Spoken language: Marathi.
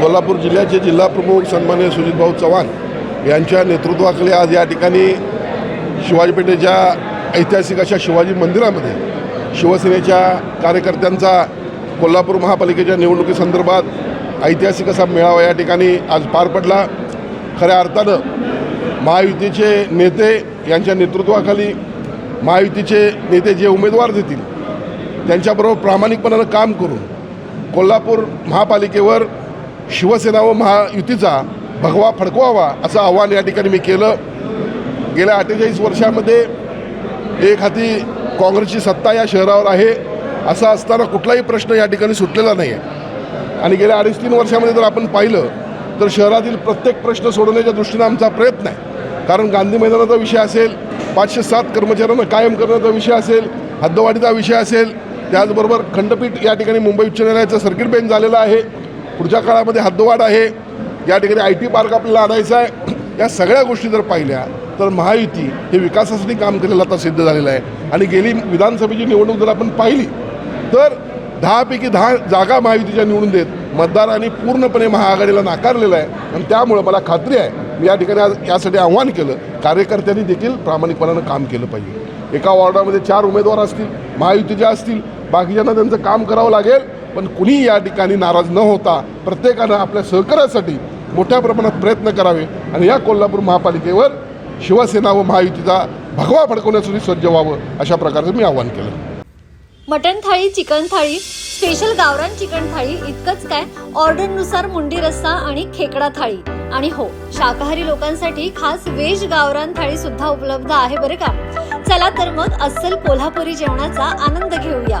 कोल्हापूर जिल्ह्याचे जिल्हाप्रमुख सन्मान्य सुजितभाऊ चव्हाण यांच्या नेतृत्वाखाली आज या ठिकाणी शिवाजीपेठेच्या ऐतिहासिक अशा शिवाजी मंदिरामध्ये शिवसेनेच्या कार्यकर्त्यांचा कोल्हापूर महापालिकेच्या निवडणुकीसंदर्भात ऐतिहासिक असा मेळावा या ठिकाणी आज पार पडला. खऱ्या अर्थानं महायुतीचे नेते यांच्या नेतृत्वाखाली महायुतीचे नेते जे उमेदवार देतील त्यांच्याबरोबर प्रामाणिकपणानं काम करून कोल्हापूर महापालिकेवर शिवसेना व महायुतीचा भगवा फडकवावा असं आव्हान या ठिकाणी मी केलं. गेल्या अठ्ठेचाळीस वर्षामध्ये एक हाती काँग्रेसची सत्ता या शहरावर आहे असा असताना कुठलाही प्रश्न या ठिकाणी सुटलेला नाही आहे आणि गेल्या अडीच तीन वर्षामध्ये जर आपण पाहिलं तर शहरातील प्रत्येक प्रश्न सोडवण्याच्या दृष्टीनं आमचा प्रयत्न आहे. कारण गांधी मैदानाचा विषय असेल पाचशे सात कर्मचाऱ्यांना कायम करण्याचा विषय असेल हद्दवाढीचा विषय असेल त्याचबरोबर खंडपीठ या ठिकाणी मुंबई उच्च न्यायालयाचं सर्किट बेंच झालेलं आहे. पुढच्या काळामध्ये हद्दवाढ आहे. या ठिकाणी आय टी पार्क आपल्याला आणायचा आहे. या सगळ्या गोष्टी जर पाहिल्या तर महायुती हे विकासासाठी काम केलेलं आता सिद्ध झालेलं आहे. आणि गेली विधानसभेची निवडणूक जर आपण पाहिली तर दहापैकी दहा जागा महायुतीच्या निवडून देत मतदारांनी पूर्णपणे महाआघाडीला नाकारलेलं आहे. आणि त्यामुळं मला खात्री आहे मी या ठिकाणी आज यासाठी आव्हान केलं कार्यकर्त्यांनी देखील प्रामाणिकपणानं काम केलं पाहिजे. एका वॉर्डामध्ये चार उमेदवार असतील महायुतीचे असतील बाकीच्यांना त्यांचं काम करावं लागेल. पण कुणी या ठिकाणी नाराज न होता प्रत्येकानं आपल्या सहकार्यासाठी मोठ्या प्रमाणात प्रयत्न करावे आणि या कोल्हापूर महापालिकेवर शिवसेना व महायुतीचा भगवा फडकवण्यासाठी सज्ज व्हावं अशा प्रकारचं मी आवाहन केलं. Mutton thali chicken thali special गावरान चिकन थाळी इतकंच काय? ऑर्डरनुसार मुंडी रस्सा आणि खेकडा थाळी. आणि हो शाकाहारी लोकांसाठी खास वेज गावरान थाळी सुद्धा उपलब्ध आहे बरं का? चला तर मग अस्सल कोल्हापुरी जेवणाचा आनंद घेऊया.